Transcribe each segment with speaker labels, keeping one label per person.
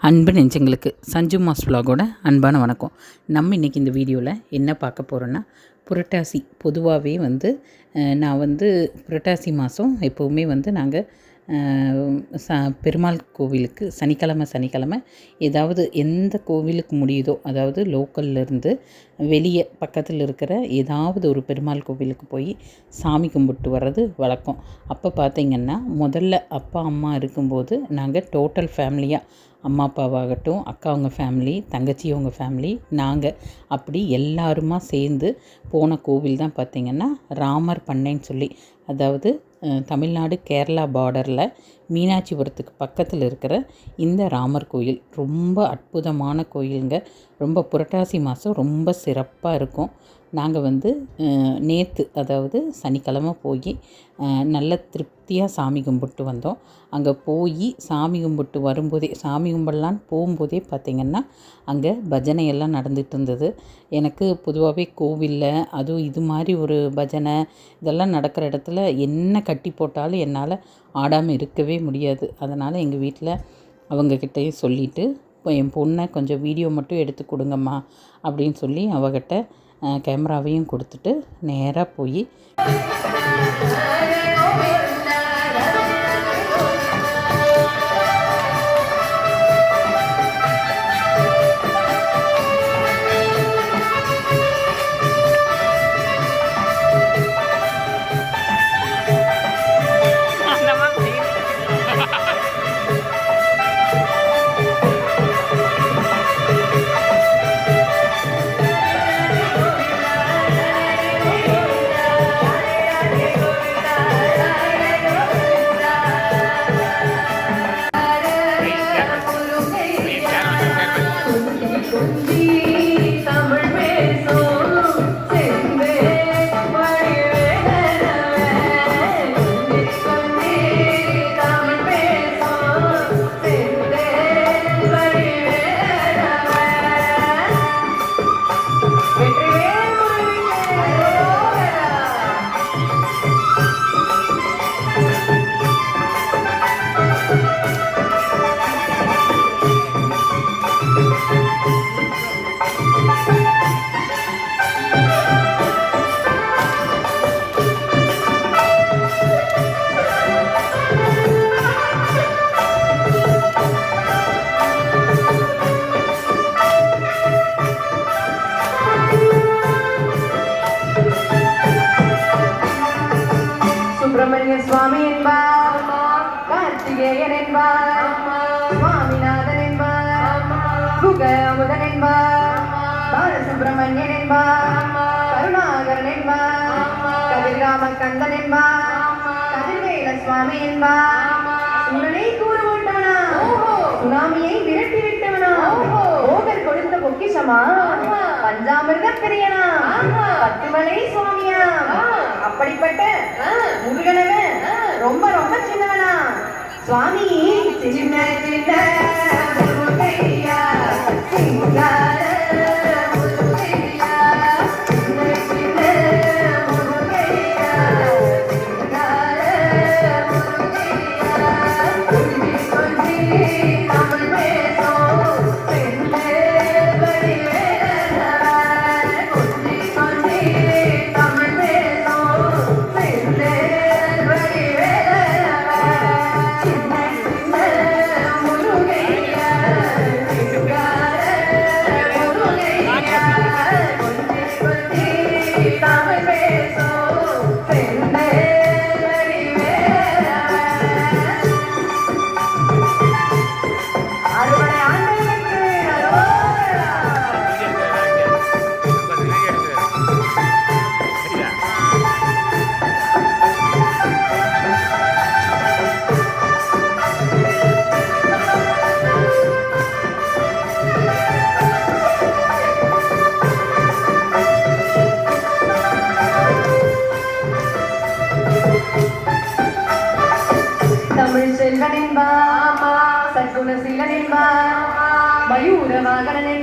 Speaker 1: அன்பு நெஞ்சங்களுக்கு சஞ்சு மாஸ் விலாகோட அன்பான வணக்கம். நம்ம இன்றைக்கி இந்த வீடியோவில் என்ன பார்க்க போகிறோன்னா புரட்டாசி பொதுவாகவே வந்து நான் வந்து புரட்டாசி மாதம் எப்போவுமே வந்து நாங்கள் ச பெருமாள் கோவிலுக்கு சனிக்கிழமை சனிக்கிழமை ஏதாவது எந்த கோவிலுக்கு முடியுதோ அதாவது லோக்கல்லேருந்து வெளியே பக்கத்தில் இருக்கிற ஏதாவது ஒரு பெருமாள் கோவிலுக்கு போய் சாமி கும்பிட்டு வர்றது வழக்கம். அப்போ பார்த்திங்கன்னா முதல்ல அப்பா அம்மா இருக்கும்போது நாங்கள் டோட்டல் ஃபேமிலியாக அம்மா அப்பாவாகட்டும் அக்கா அவங்க ஃபேமிலி தங்கச்சி அவங்க ஃபேமிலி நாங்கள் அப்படி எல்லாருமா சேர்ந்து போன கோவில் தான் பார்த்திங்கன்னா ராமர் பண்ணைன்னு சொல்லி அதாவது தமிழ்நாடு கேரளா பார்டரில் மீனாட்சிபுரத்துக்கு பக்கத்தில் இருக்கிற இந்த ராமர் கோயில். ரொம்ப அற்புதமான கோயிலுங்க. ரொம்ப புரட்டாசி மாதம் ரொம்ப சிறப்பாக இருக்கும். நாங்கள் வந்து நேற்று அதாவது சனிக்கிழமை போய் நல்ல திருப்தியாக சாமி கும்பிட்டு வந்தோம். அங்கே போய் சாமி கும்பிட்டு வரும்போதே சாமி கும்பிடலான்னு போகும்போதே பார்த்திங்கன்னா அங்கே பஜனையெல்லாம் நடந்துகிட்டு நடந்துட்டு இருந்தது. எனக்கு பொதுவாகவே கோவிலில் அதுவும் இது மாதிரி ஒரு பஜனை இதெல்லாம் நடக்கிற இடத்துல என்ன கட்டி போட்டாலும் என்னால் ஆடாமல் இருக்கவே முடியாது. அதனால் எங்கள் வீட்டில் அவங்கக்கிட்டே சொல்லிவிட்டு இப்போ என் பொண்ணை கொஞ்சம் வீடியோ மட்டும் எடுத்து கொடுங்கம்மா அப்படின்னு சொல்லி அவகிட்ட கேமராவையும் கொடுத்துட்டு நேராக போய்
Speaker 2: கதிர்காம கந்தன் என்பார். கதிர்வேல சுவாமி என்பார். சுடனை கூற மாட்டானா சுனாமியை விரட்டி விட்டவனா? போகர் கொடுத்த பொக்கிஷமா? பஞ்சாமிர்த பிரியனா? பத்துமலை சுவாமியா? அப்படிப்பட்ட முருகனவன் ரொம்ப ரொம்ப சின்னவனா? சுவாமி சின்ன சின்ன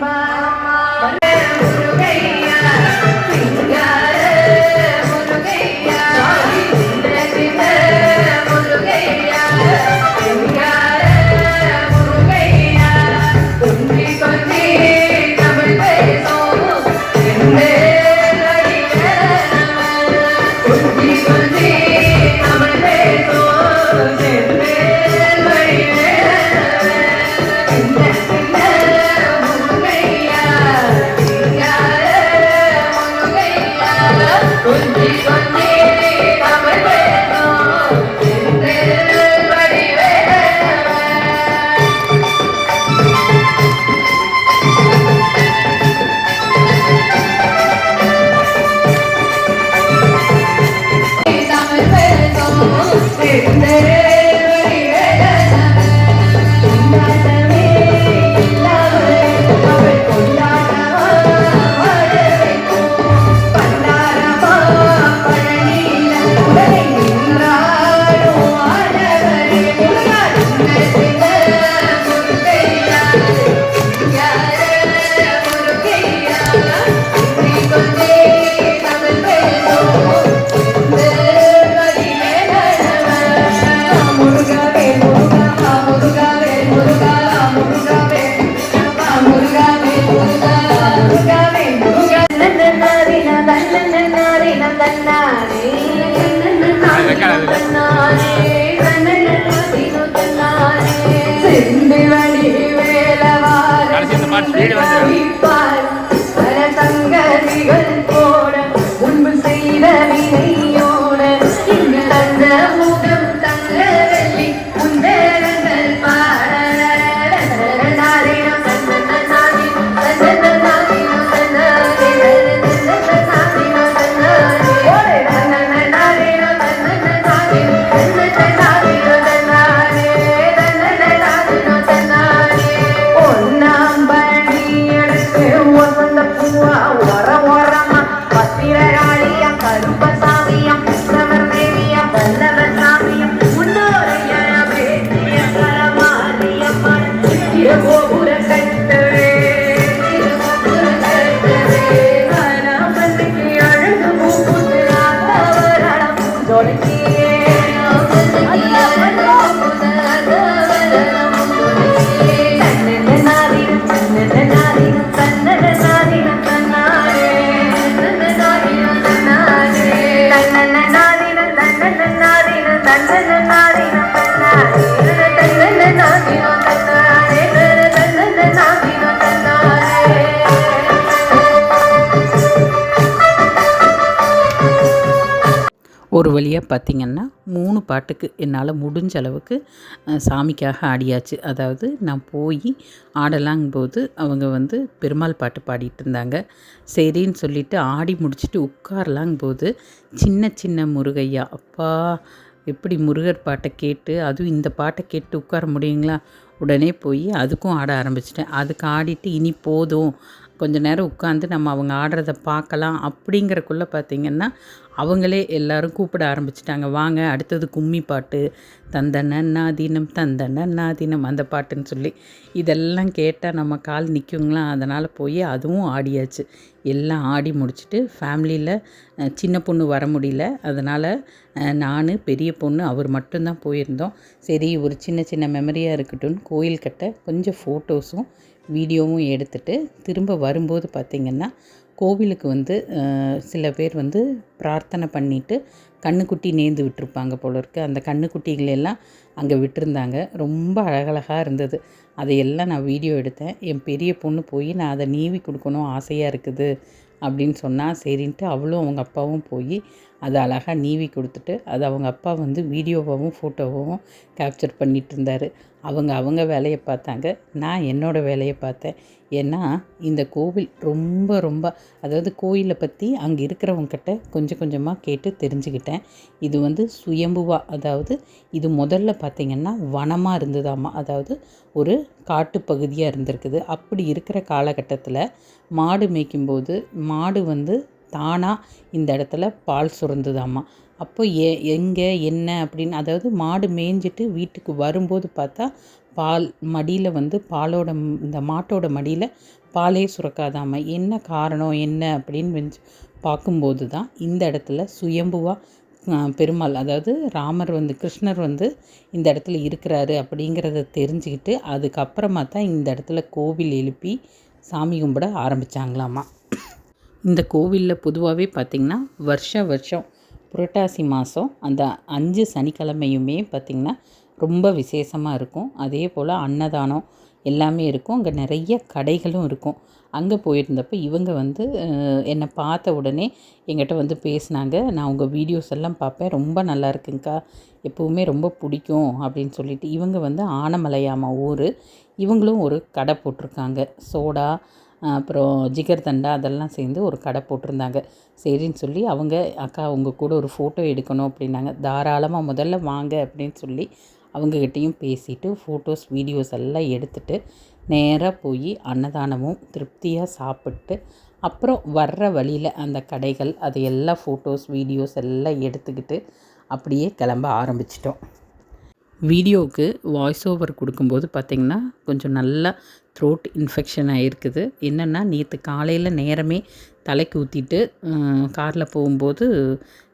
Speaker 2: バイ
Speaker 1: ஒரு வழியாக பார்த்திங்கன்னா மூணு பாட்டுக்கு என்னால் முடிஞ்ச அளவுக்கு சாமிக்காக ஆடியாச்சு. அதாவது நான் போய் ஆடலாங்கும்போது அவங்க வந்து பெருமாள் பாட்டு பாடிட்டு இருந்தாங்க சரின்னு சொல்லிவிட்டு ஆடி முடிச்சுட்டு உட்காரலாங்கும்போது சின்ன சின்ன முருகையா அப்பா எப்படி முருகர் பாட்டை கேட்டு அதுவும் இந்த பாட்டை கேட்டு உட்கார முடியுங்களா? உடனே போய் அதுக்கும் ஆட ஆரம்பிச்சிட்டேன். அதுக்கு ஆடிட்டு இனி போதும். கொஞ்ச நேரம் உட்காந்து நம்ம அவங்க ஆடுறத பார்க்கலாம் அப்படிங்கிறக்குள்ளே பார்த்திங்கன்னா அவங்களே எல்லாரும் கூப்பிட ஆரம்பிச்சிட்டாங்க. வாங்க அடுத்தது கும்மி பாட்டு. தந்தன நாதீனம் தந்தன நாதீனம் அந்த பாட்டுன்னு சொல்லி. இதெல்லாம் கேட்டால் நம்ம கால் நிற்குங்களா அதனால் போய் அதுவும் ஆடியாச்சு. எல்லாம் ஆடி முடிச்சுட்டு ஃபேமிலியில் சின்ன பொண்ணு வர முடியல. அதனால் நான் பெரிய பொண்ணு அவர் மட்டும்தான் போயிருந்தோம். சரி ஒரு சின்ன சின்ன மெமரியாக இருக்கட்டும். கோயில் கட்ட கொஞ்சம் ஃபோட்டோஸும் வீடியோவும் எடுத்துட்டு திரும்ப வரும்போது பார்த்திங்கன்னா கோவிலுக்கு வந்து சில பேர் வந்து பிரார்த்தனை பண்ணிட்டு கண்ணுக்குட்டி நேர்ந்து விட்டுருப்பாங்க போல இருக்குது அந்த கண்ணுக்குட்டிகள் எல்லாம் அங்கே விட்டுருந்தாங்க. ரொம்ப அழகழகாக இருந்தது. அதையெல்லாம் நான் வீடியோ எடுத்தேன். என் பெரிய பொண்ணு போய் நான் அதை நீவி கொடுக்கணும் ஆசையாக இருக்குது அப்படின்னு சொன்னால் சரின்ட்டு அவளும் அவங்க அப்பாவும் போய் அதை அழகாக நீவி கொடுத்துட்டு அது அவங்க அப்பா வந்து வீடியோவாகவும் ஃபோட்டோவாகவும் கேப்சர் பண்ணிட்டு இருந்தார். அவங்க அவங்க வேலையை பார்த்தாங்க. நான் என்னோடய வேலையை பார்த்தேன். ஏன்னா இந்த கோவில் ரொம்ப ரொம்ப அதாவது கோயிலை பற்றி அங்கே இருக்கிறவங்கக்கிட்ட கொஞ்சம் கொஞ்சமாக கேட்டு தெரிஞ்சுக்கிட்டேன். இது வந்து சுயம்புவா அதாவது இது முதல்ல பார்த்திங்கன்னா வனமாக இருந்ததாம்மா. அதாவது ஒரு காட்டுப்பகுதியாக இருந்திருக்குது. அப்படி இருக்கிற காலகட்டத்தில் மாடு மேய்க்கும்போது மாடு வந்து தானாக இந்த இடத்துல பால் சுரந்துதாம்மா. அப்போ எ எங்கே என்ன அப்படின்னு அதாவது மாடு மேய்ஞ்சிட்டு வீட்டுக்கு வரும்போது பார்த்தா பால் மடியில் வந்து பாலோட இந்த மாட்டோட மடியில் பாலே சுரக்காதாம என்ன காரணம் என்ன அப்படின்னு பார்க்கும்போது தான் இந்த இடத்துல சுயம்புவாக பெருமாள் அதாவது ராமர் வந்து கிருஷ்ணர் வந்து இந்த இடத்துல இருக்கிறாரு அப்படிங்கிறத தெரிஞ்சுக்கிட்டு அதுக்கப்புறமா தான் இந்த இடத்துல கோவில் எழுப்பி சாமி கும்பிட ஆரம்பித்தாங்களாமா இந்த கோவிலில் பொதுவாகவே பார்த்திங்கன்னா வருஷ வருஷம் புரட்டாசி மாதம் அந்த அஞ்சு சனிக்கிழமையுமே பார்த்திங்கன்னா ரொம்ப விசேஷமாக இருக்கும். அதே போல் அன்னதானம் எல்லாமே இருக்கும். அங்கே நிறைய கடைகளும் இருக்கும். அங்கே போயிருந்தப்போ இவங்க வந்து என்னை பார்த்த உடனே எங்கிட்ட வந்து பேசினாங்க. நான் உங்கள் வீடியோஸ் எல்லாம் பார்ப்பேன். ரொம்ப நல்லா இருக்குங்கக்கா. எப்போவுமே ரொம்ப பிடிக்கும். அப்படின்னு சொல்லிட்டு இவங்க வந்து ஆனமலையாமா ஊர் இவங்களும் ஒரு கடை போட்டிருக்காங்க. சோடா அப்புறம் ஜிகர் தண்டா அதெல்லாம் சேர்ந்து ஒரு கடை போட்டிருந்தாங்க. சரின்னு சொல்லி அவங்க அக்கா உங்கள் கூட ஒரு ஃபோட்டோ எடுக்கணும் அப்படின்னாங்க. தாராளமாக முதல்ல வாங்க அப்படின்னு சொல்லி அவங்கக்கிட்டேயும் பேசிட்டு ஃபோட்டோஸ் வீடியோஸ் எல்லாம் எடுத்துட்டு நேராக போய் அன்னதானமும் திருப்தியாக சாப்பிட்டு அப்புறம் வர்ற வழியில் அந்த கடைகள் அது எல்லாம் ஃபோட்டோஸ் வீடியோஸ் எல்லாம் எடுத்துக்கிட்டு அப்படியே கிளம்ப ஆரம்பிச்சிட்டோம். வீடியோவுக்கு வாய்ஸ் ஓவர் கொடுக்கும்போது பார்த்திங்கன்னா கொஞ்சம் நல்லா த்ரோட் இன்ஃபெக்ஷன் ஆகிருக்குது என்னென்னா நேற்று காலையில் நேரமே தலைக்கு ஊற்றிட்டு காரில் போகும்போது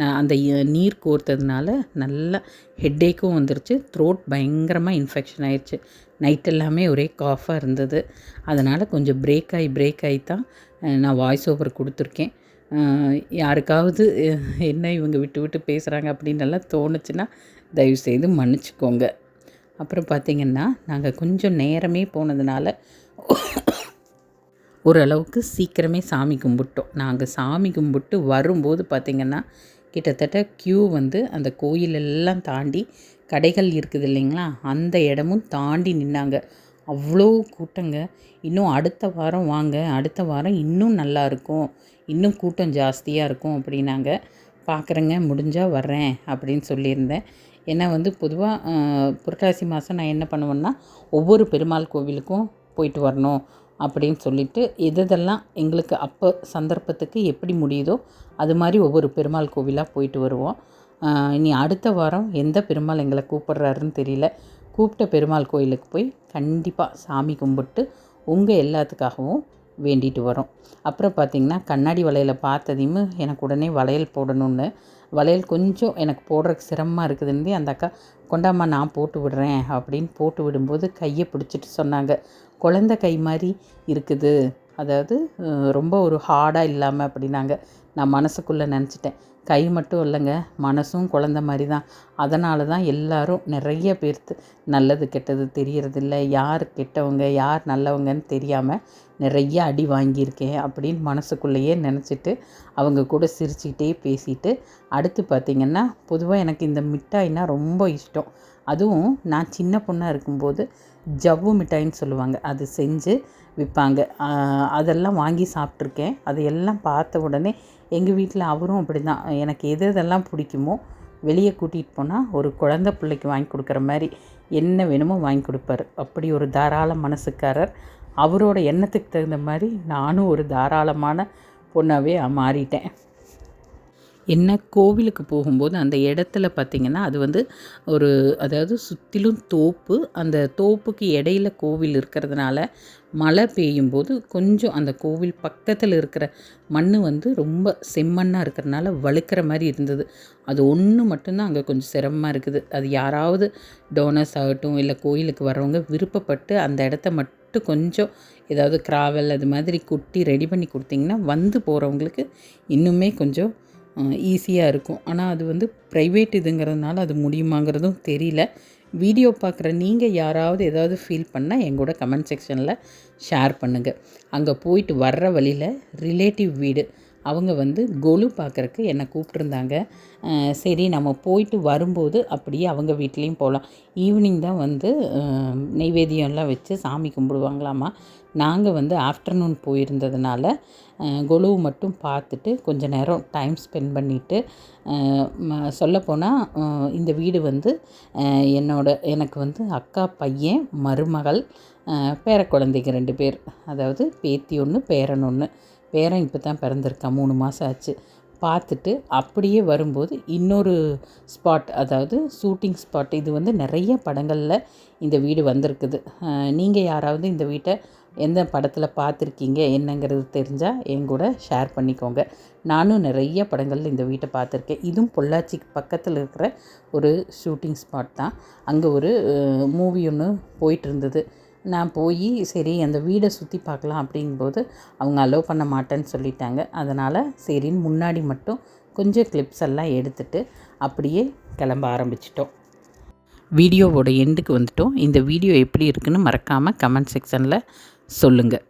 Speaker 1: நான் அந்த நீர் கோர்த்ததுனால நல்லா ஹெட்டேக்கும் வந்துருச்சு. த்ரோட் பயங்கரமாக இன்ஃபெக்ஷன் ஆயிடுச்சு நைட் எல்லாமே ஒரே காஃபாக இருந்தது. அதனால் கொஞ்சம் பிரேக் ஆகி பிரேக் ஆகி தான் நான் வாய்ஸ் ஓவர் கொடுத்துருக்கேன். யாருக்காவது என்ன இவங்க விட்டு விட்டு பேசுகிறாங்க அப்படின்னு எல்லாம் தோணுச்சுன்னா தயவுசெய்து மன்னிச்சுக்கோங்க. அப்புறம் பார்த்திங்கன்னா நாங்கள் கொஞ்சம் நேரமே போனதுனால ஓரளவுக்கு சீக்கிரமே சாமி கும்பிட்டோம். நாங்கள் சாமி கும்பிட்டு வரும்போது பார்த்திங்கன்னா கிட்டத்தட்ட க்யூ வந்து அந்த கோயிலெல்லாம் தாண்டி கடைகள் இருக்குது இல்லைங்களா? அந்த இடமும் தாண்டி நின்னாங்க. அவ்வளோ கூட்டங்க. இன்னும் அடுத்த வாரம் வாங்க. அடுத்த வாரம் இன்னும் நல்லா இருக்கும். இன்னும் கூட்டம் ஜாஸ்தியாக இருக்கும் அப்படின்னாங்க. பார்க்குறேங்க முடிஞ்சால் வர்றேன் அப்படின்னு சொல்லியிருந்தேன். ஏன்னா வந்து பொதுவாக புரட்டாசி மாதம் நான் என்ன பண்ணுவேன்னா ஒவ்வொரு பெருமாள் கோவிலுக்கும் போயிட்டு வரணும் அப்படின்னு சொல்லிட்டு எதெல்லாம் எங்களுக்கு அப்போ சந்தர்ப்பத்துக்கு எப்படி முடியுதோ அது மாதிரி ஒவ்வொரு பெருமாள் கோவிலாக போயிட்டு வருவோம். இனி அடுத்த வாரம் எந்த பெருமாள் எங்களை கூப்பிட்றாருன்னு தெரியல கூப்பிட்ட பெருமாள் கோயிலுக்கு போய் கண்டிப்பாக சாமி கும்பிட்டு உங்கள் எல்லாத்துக்காகவும் வேண்டிட்டு வரோம். அப்புறம் பார்த்திங்கன்னா கண்ணாடி வளையலை பார்த்ததையும் எனக்கு உடனே வளையல் போடணும்னு வளையல் கொஞ்சம் எனக்கு போடுறதுக்கு சிரமமாக இருக்குதுன்னு அந்த அக்கா கொண்டாம்மா நான் போட்டு விடுறேன் அப்படின்னு போட்டு விடும்போது கையை பிடிச்சிட்டு சொன்னாங்க. குழந்த கை மாதிரி இருக்குது. அதாவது ரொம்ப ஒரு ஹார்டாக இல்லாமல் அப்படின்னாங்க. நான் மனசுக்குள்ளே நினச்சிட்டேன். கை மட்டும் இல்லைங்க மனசும் குழந்த மாதிரி தான் அதனால தான் எல்லாரும் நிறைய பேர்த்து நல்லது கெட்டது தெரியறதில்ல. யார் கெட்டவங்க யார் நல்லவங்கன்னு தெரியாமல் நிறைய அடி வாங்கியிருக்கேன் அப்படின்னு மனசுக்குள்ளேயே நினச்சிட்டு அவங்க கூட சிரிச்சுக்கிட்டே பேசிட்டு அடுத்து பார்த்திங்கன்னா பொதுவாக எனக்கு இந்த மிட்டாய்னா ரொம்ப இஷ்டம். அதுவும் நான் சின்ன பொண்ணாக இருக்கும்போது ஜவ்வு மிட்டாய்ன்னு சொல்லுவாங்க. அது செஞ்சு விற்பாங்க. அதெல்லாம் வாங்கி சாப்பிட்ருக்கேன் அதையெல்லாம் பார்த்த உடனே எங்கள் வீட்டில் அவரும் அப்படி தான் எனக்கு எது எதெல்லாம் பிடிக்குமோ வெளியே கூட்டிகிட்டு போனால் ஒரு குழந்த பிள்ளைக்கு வாங்கி கொடுக்குற மாதிரி என்ன வேணுமோ வாங்கி கொடுப்பாரு. அப்படி ஒரு தாராள மனசுக்காரர். அவரோட எண்ணத்துக்கு தகுந்த மாதிரி நானும் ஒரு தாராளமான பொண்ணாகவே மாறிட்டேன். என்ன கோவிலுக்கு போகும்போது அந்த இடத்துல பார்த்திங்கன்னா அது வந்து ஒரு அதாவது சுற்றிலும் தோப்பு. அந்த தோப்புக்கு இடையில கோவில் இருக்கிறதுனால மழை பெய்யும்போது கொஞ்சம் அந்த கோவில் பக்கத்தில் இருக்கிற மண் வந்து ரொம்ப செம்மண்ணாக இருக்கிறதுனால வழுக்கிற மாதிரி இருந்தது. அது ஒன்று மட்டும்தான் அங்கே கொஞ்சம் சிரமமாக இருக்குது. அது யாராவது டோனர்ஸ் ஆகட்டும் இல்லை கோயிலுக்கு வரவங்க விருப்பப்பட்டு அந்த இடத்த மட்டும் கொஞ்சம் ஏதாவது கிராவல் அது மாதிரி குட்டி ரெடி பண்ணி கொடுத்தீங்கன்னா வந்து போகிறவங்களுக்கு இன்னுமே கொஞ்சம் ஈஸியாக இருக்கும். ஆனால் அது வந்து ப்ரைவேட் இதுங்கிறதுனால அது முடியுமாங்கிறதும் தெரியல. வீடியோ பார்க்குற நீங்கள் யாராவது ஏதாவது ஃபீல் பண்ணால் எங்கூட கமெண்ட் செக்ஷனில் ஷேர் பண்ணுங்கள் அங்கே போயிட்டு வர்ற வழியில் ரிலேட்டிவ் வீடு. அவங்க வந்து கொலு பார்க்குறக்கு என்னை கூப்பிட்ருந்தாங்க சரி நம்ம போயிட்டு வரும்போது அப்படியே அவங்க வீட்லேயும் போகலாம் ஈவினிங் தான் வந்து நெய்வேத்தியம்லாம் வச்சு சாமி கும்பிடுவாங்களாமா? நாங்கள் வந்து ஆஃப்டர்நூன் போயிருந்ததுனால கொலுவு மட்டும் பார்த்துட்டு கொஞ்ச நேரம் டைம் ஸ்பெண்ட் பண்ணிவிட்டு சொல்லப்போனால் இந்த வீடு வந்து என்னோட எனக்கு வந்து அக்கா பையன் மருமகள் பேர பேரக்குழந்தைங்க ரெண்டு பேர். அதாவது பேத்தி ஒன்று பேரன் ஒன்று பேரன் இப்போ தான் பிறந்திருக்கான் மூணு மாதம் ஆச்சு. பார்த்துட்டு அப்படியே வரும்போது இன்னொரு ஸ்பாட் அதாவது ஷூட்டிங் ஸ்பாட் இது வந்து நிறைய படங்களில் இந்த வீடு வந்திருக்குது. நீங்கள் யாராவது இந்த வீட்டை எந்த படத்தில் பார்த்துருக்கீங்க என்னங்கிறது தெரிஞ்சால் என் கூட ஷேர் பண்ணிக்கோங்க. நானும் நிறைய படங்களில் இந்த வீட்டை பார்த்துருக்கேன் இதுவும் பொள்ளாச்சிக்கு பக்கத்தில் இருக்கிற ஒரு ஷூட்டிங் ஸ்பாட் தான். அங்கே ஒரு மூவி ஒன்று போயிட்டு இருந்தது நான் போய் சரி அந்த வீடை சுற்றி பார்க்கலாம் அப்படிங்கும்போது அவங்க அலோவ் பண்ண மாட்டேன்னு சொல்லிட்டாங்க. அதனால் சரின்னு முன்னாடி மட்டும் கொஞ்சம் கிளிப்ஸ் எல்லாம் எடுத்துட்டு அப்படியே கிளம்ப ஆரம்பிச்சிட்டோம். வீடியோவோட எண்டுக்கு வந்துட்டோம். இந்த வீடியோ எப்படி இருக்குன்னு மறக்காமல் கமெண்ட் செக்ஷனில் சொல்லுங்கள்